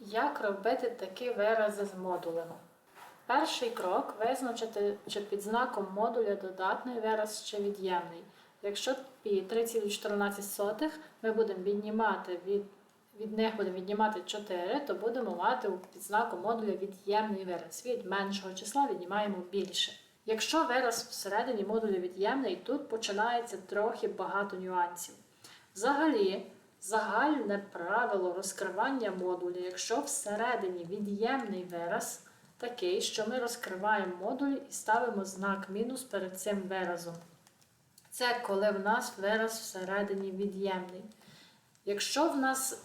Як робити такі вирази з модулями? Перший крок визначити, чи під знаком модуля додатний вираз чи від'ємний. Якщо пі 3,14 ми будемо віднімати від, від них будемо віднімати 4, то будемо мати під знаком модуля від'ємний вираз. Від меншого числа віднімаємо більше. Якщо вираз всередині модуля від'ємний, тут починається трохи багато нюансів. Взагалі, загальне правило розкривання модуля, якщо всередині від'ємний вираз такий, що ми розкриваємо модуль і ставимо знак мінус перед цим виразом. Це коли в нас вираз всередині від'ємний. Якщо в нас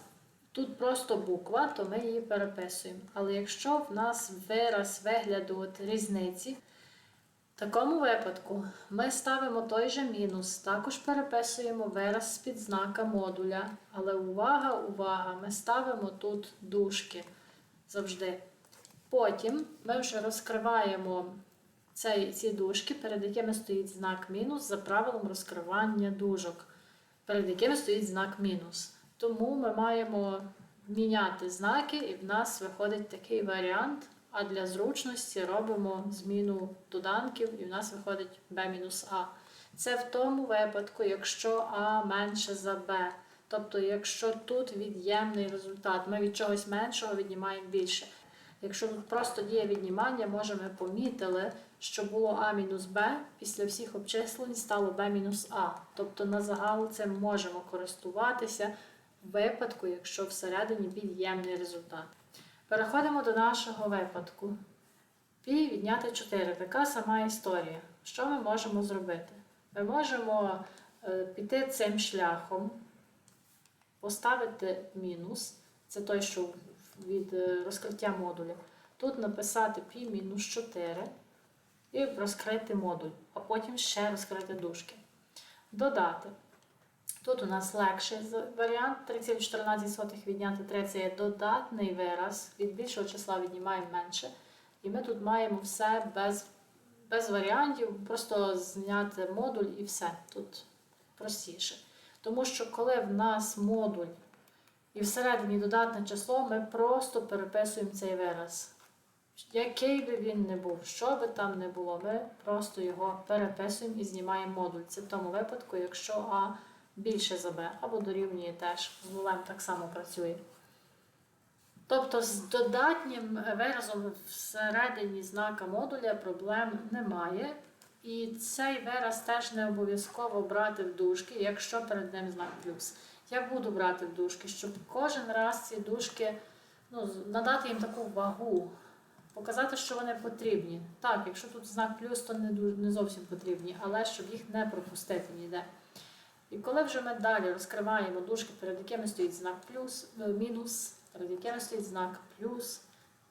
тут просто буква, то ми її переписуємо. Але якщо в нас вираз вигляду от різниці, в такому випадку ми ставимо той же мінус, також переписуємо вираз з-під знака модуля. Але увага, увага, ми ставимо тут дужки завжди. Потім ми вже розкриваємо цей, ці дужки, перед якими стоїть знак мінус за правилом розкривання дужок, перед якими стоїть знак мінус. Тому ми маємо міняти знаки, і в нас виходить такий варіант. А для зручності робимо зміну доданків, і в нас виходить b-а. Це в тому випадку, якщо А менше за Б. Тобто, якщо тут від'ємний результат, ми від чогось меншого віднімаємо більше. Якщо просто діє віднімання, може ми помітили, що було А мінус Б, після всіх обчислень стало Б мінус А. Тобто на загал цим можемо користуватися в випадку, якщо всередині від'ємний результат. Переходимо до нашого випадку. Пі відняти 4. Така сама історія. Що ми можемо зробити? Ми можемо е, піти цим шляхом, поставити мінус, це той, що від е, розкриття модуля. Тут написати π мінус 4 і розкрити модуль, а потім ще розкрити дужки. Додати. Тут у нас легший варіант 3,14 відняти 3 це є додатний вираз. Від більшого числа віднімаємо менше. І ми тут маємо все без, без варіантів, просто зняти модуль і все. Тут простіше. Тому що коли в нас модуль і всередині додатне число, ми просто переписуємо цей вираз. Який би він не був, що би там не було, ми просто його переписуємо і знімаємо модуль. Це в тому випадку, якщо А більше за або дорівнює теж, з нулем так само працює. Тобто з додатнім виразом всередині знака модуля проблем немає. І цей вираз теж не обов'язково брати в дужки, якщо перед ним знак плюс. Я буду брати в дужки, щоб кожен раз ці дужки ну, надати їм таку вагу, показати, що вони потрібні. Так, якщо тут знак плюс, то не зовсім потрібні, але щоб їх не пропустити ніде. І коли вже ми далі розкриваємо дужки, перед якими стоїть знак плюс, е, мінус, перед якими стоїть знак плюс,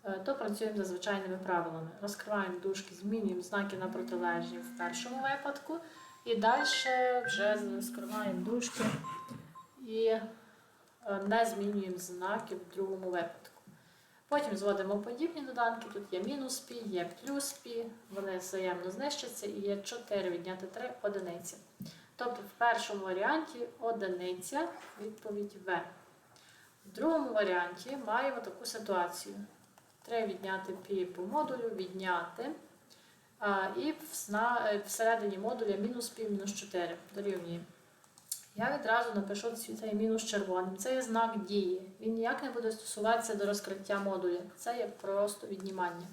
е, то працюємо за звичайними правилами. Розкриваємо дужки, змінюємо знаки на протилежні в першому випадку, і далі вже розкриваємо дужки і е, не змінюємо знаки в другому випадку. Потім зводимо подібні доданки. Тут є мінус пі, є плюс пі, вони взаємно знищаться і є 4 відняти 3 одиниці. Тобто в першому варіанті одиниця відповідь В. В другому варіанті маємо таку ситуацію. 3 відняти пі по модулю, відняти. А, і е, всередині модуля мінус пі мінус 4 дорівнює. Я відразу напишу цей мінус червоним. Це є знак дії. Він ніяк не буде стосуватися до розкриття модуля. Це є просто віднімання.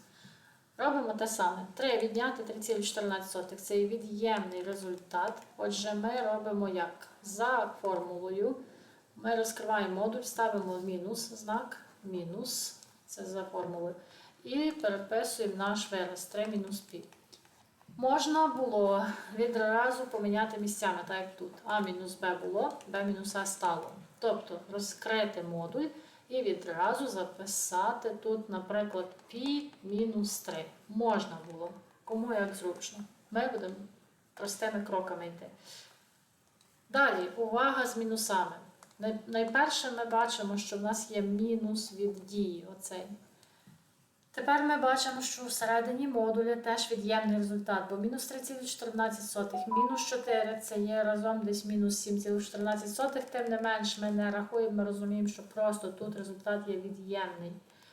Робимо те саме. 3 відняти 3,14. Це від'ємний результат. Отже, ми робимо як? За формулою. Ми розкриваємо модуль, ставимо мінус, знак мінус. Це за формулою. І переписуємо наш вираз 3 мінус пі. Можна було відразу поміняти місцями, так як тут. А мінус Б було, Б мінус А стало. Тобто розкрити модуль і відразу записати тут, наприклад, пі мінус 3. Можна було. Кому як зручно. Ми будемо простими кроками йти. Далі, увага з мінусами. Найперше ми бачимо, що в нас є мінус від дії. Оцей. Тепер ми бачимо, що всередині модуля теж від'ємний результат, бо мінус 3,14, мінус 4 це є разом десь мінус 7,14, тим не менш ми не рахуємо, ми розуміємо, що просто тут результат є від'ємний.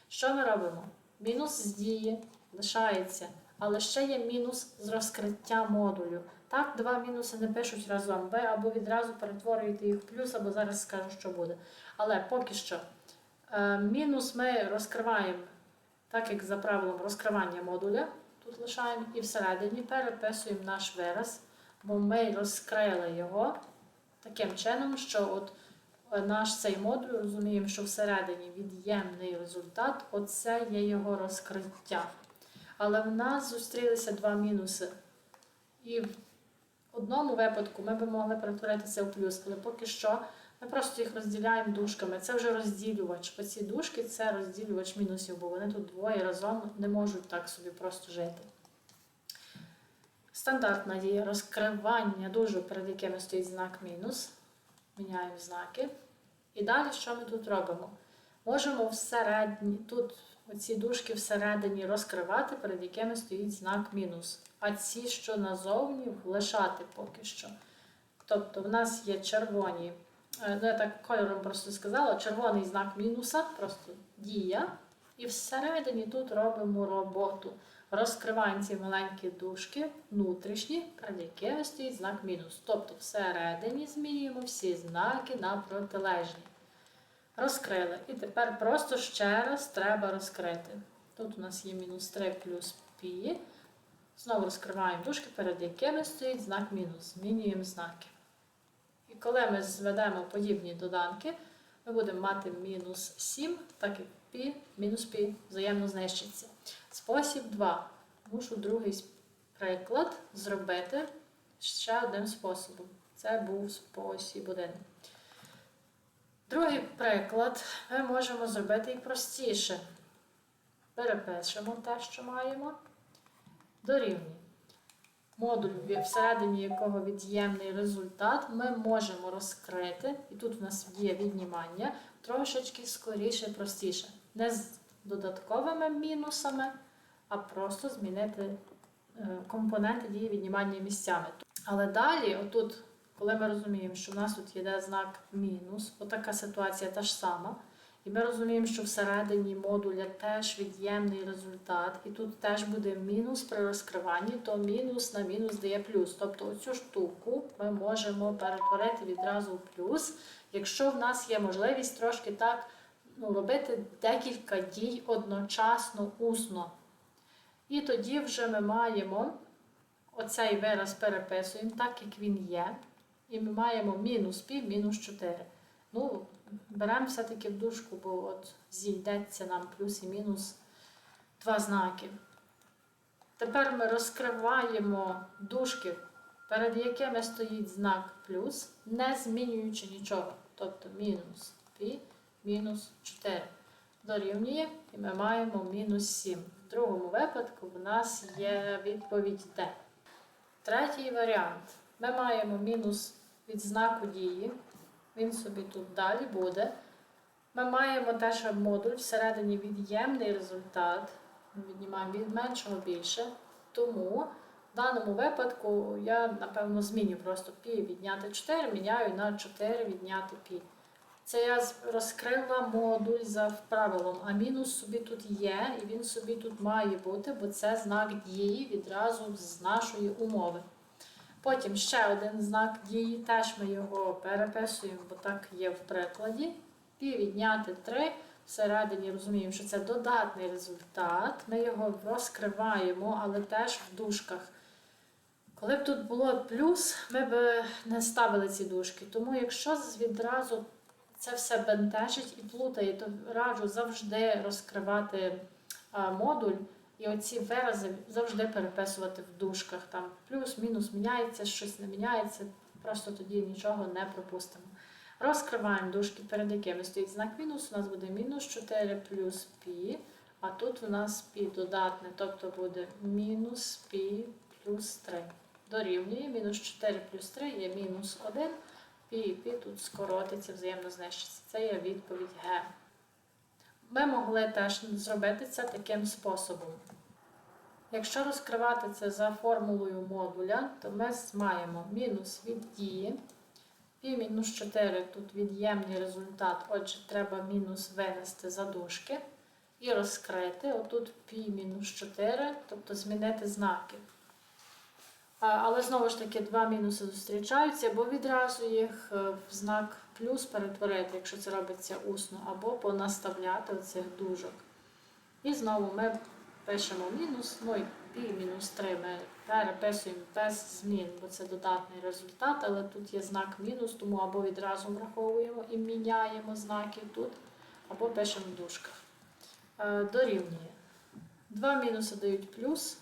Що ми робимо? Мінус з дії лишається, але ще є мінус з розкриття модулю. Так, два мінуси не пишуть разом. Ви або відразу перетворюєте їх в плюс, або зараз скажу, що буде. Але поки що е, мінус ми розкриваємо, так як за правилом розкривання модуля, тут лишаємо, і всередині переписуємо наш вираз, бо ми розкрили його таким чином, що от е, наш цей модуль розуміємо, що всередині від'ємний результат, оце є його розкриття. Але в нас зустрілися два мінуси. І в одному випадку ми би могли перетворити це в плюс, але поки що ми просто їх розділяємо дужками. Це вже розділювач. Оці дужки це розділювач мінусів, бо вони тут двоє разом не можуть так собі просто жити. Стандартна дія розкривання дужок, перед якими стоїть знак мінус. Міняємо знаки. І далі що ми тут робимо? Можемо всередині, тут оці дужки всередині розкривати, перед якими стоїть знак мінус. А ці, що назовні, лишати поки що. Тобто в нас є червоні, ну я так кольором просто сказала, червоний знак мінуса, просто дія. І всередині тут робимо роботу. Розкриваємо ці маленькі дужки внутрішні, перед якими стоїть знак мінус. Тобто всередині змінюємо всі знаки на протилежні. Розкрили. І тепер просто ще раз треба розкрити. Тут у нас є мінус 3 плюс пі. Знову розкриваємо дужки, перед якими стоїть знак мінус. Змінюємо знаки. І коли ми зведемо подібні доданки, ми будемо мати мінус 7, так як пі, мінус пі взаємно знищиться. Спосіб 2. Мушу другий приклад зробити ще одним способом. Це був спосіб 1. Другий приклад ми можемо зробити і простіше. Перепишемо те, що маємо. Дорівнює. Модуль, всередині якого від'ємний результат, ми можемо розкрити, і тут у нас є віднімання, трошечки скоріше, простіше. Не з додатковими мінусами, а просто змінити е, компоненти дії віднімання місцями. Але далі, отут, коли ми розуміємо, що в нас тут є знак мінус, отака ситуація та ж сама. І ми розуміємо, що всередині модуля теж від'ємний результат, і тут теж буде мінус при розкриванні, то мінус на мінус дає плюс. Тобто оцю штуку ми можемо перетворити відразу в плюс, якщо в нас є можливість трошки так ну, робити декілька дій одночасно усно. І тоді вже ми маємо оцей вираз переписуємо, так як він є. І ми маємо мінус пів, мінус 4. Ну, беремо все-таки в дужку, бо от зійдеться нам плюс і мінус два знаки. Тепер ми розкриваємо дужки, перед якими стоїть знак плюс, не змінюючи нічого. Тобто мінус пі, мінус 4. Дорівнює, і ми маємо мінус 7. В другому випадку в нас є відповідь D. Третій варіант. Ми маємо мінус від знаку дії. Він собі тут далі буде. Ми маємо теж модуль всередині від'ємний результат. Ми віднімаємо від меншого більше. Тому в даному випадку я, напевно, зміню просто пі відняти 4, міняю на 4 відняти пі. Це я розкрила модуль за правилом, а мінус собі тут є, і він собі тут має бути, бо це знак дії відразу з нашої умови. Потім ще один знак дії, теж ми його переписуємо, бо так є в прикладі. Пі відняти 3. Всередині розуміємо, що це додатний результат. Ми його розкриваємо, але теж в дужках. Коли б тут було плюс, ми б не ставили ці дужки. Тому, якщо відразу це все бентежить і плутає, то раджу завжди розкривати модуль. І оці вирази завжди переписувати в дужках. Там плюс-мінус міняється, щось не міняється, просто тоді нічого не пропустимо. Розкриваємо дужки, перед якими стоїть знак мінус. У нас буде мінус 4 плюс пі, а тут у нас пі додатне, тобто буде мінус пі плюс 3. Дорівнює мінус 4 плюс 3 є мінус 1, пі і пі тут скоротиться, взаємно знищиться. Це є відповідь Г. Ми могли теж зробити це таким способом. Якщо розкривати це за формулою модуля, то ми маємо мінус від дії. Пі мінус 4 тут від'ємний результат, отже, треба мінус винести за дужки і розкрити. Отут пі мінус 4, тобто змінити знаки. А, Але знову ж таки два мінуси зустрічаються, або відразу їх е, в знак плюс перетворити, якщо це робиться усно, або понаставляти оцих дужок. І знову ми пишемо мінус, ну і пі мінус 3 ми переписуємо без змін, бо це додатний результат, але тут є знак мінус, тому або відразу враховуємо і міняємо знаки тут, або пишемо в дужках. Е, Дорівнює. Два мінуси дають плюс.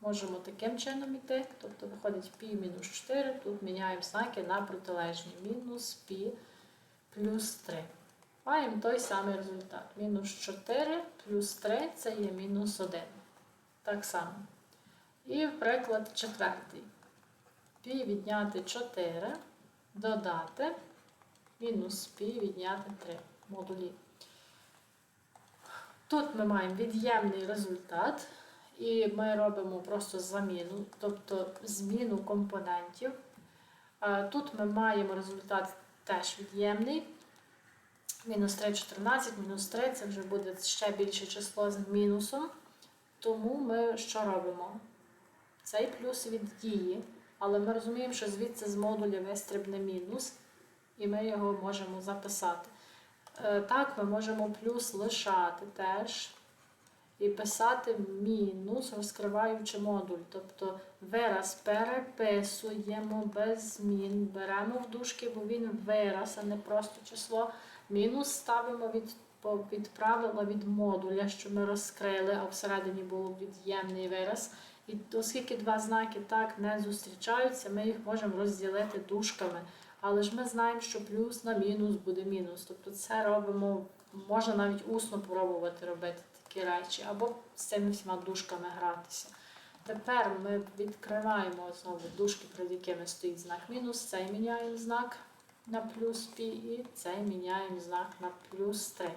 Можемо таким чином йти. Тобто виходить пі мінус 4, тут міняємо знаки на протилежні. Мінус пі плюс 3. Маємо той самий результат. Мінус 4 плюс 3 це є мінус 1. Так само. І приклад четвертий. Пі відняти 4, додати мінус пі відняти 3 модулі. Тут ми маємо від'ємний результат, і ми робимо просто заміну, тобто зміну компонентів. Тут ми маємо результат теж від'ємний. Мінус 3, 14, мінус 3 це вже буде ще більше число з мінусом. Тому ми що робимо? Цей плюс від дії, але ми розуміємо, що звідси з модуля вистрибне мінус, і ми його можемо записати. Е, Так, ми можемо плюс лишати теж і писати мінус, розкриваючи модуль. Тобто вираз переписуємо без змін, беремо в дужки, бо він вираз, а не просто число. Мінус ставимо від, від правила від модуля, що ми розкрили, а всередині був від'ємний вираз. І оскільки два знаки так не зустрічаються, ми їх можемо розділити дужками. Але ж ми знаємо, що плюс на мінус буде мінус. Тобто це робимо, можна навіть усно пробувати робити такі речі, або з цими всіма дужками гратися. Тепер ми відкриваємо знову дужки, перед якими стоїть знак мінус, цей міняємо знак на плюс пі і цей міняємо знак на плюс 3.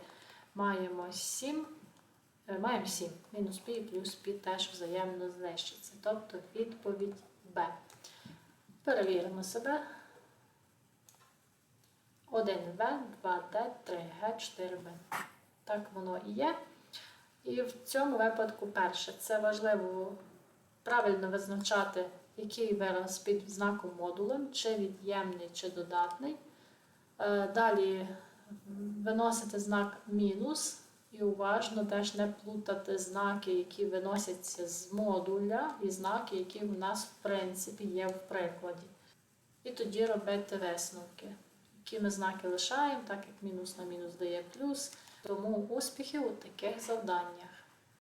Маємо 7, е, маємо 7. Мінус пі і плюс пі теж взаємно знищиться. Тобто відповідь Б. Перевіримо себе. 1В, 2Д, 3Г, 4Б. Так воно і є. І в цьому випадку, перше, це важливо правильно визначати, який вираз під знаком модулем, чи від'ємний, чи додатний. Е, Далі виносити знак мінус і уважно теж не плутати знаки, які виносяться з модуля, і знаки, які в нас в принципі є в прикладі. І тоді робити висновки. Які ми знаки лишаємо, так як мінус на мінус дає плюс. Тому успіхів у таких завданнях.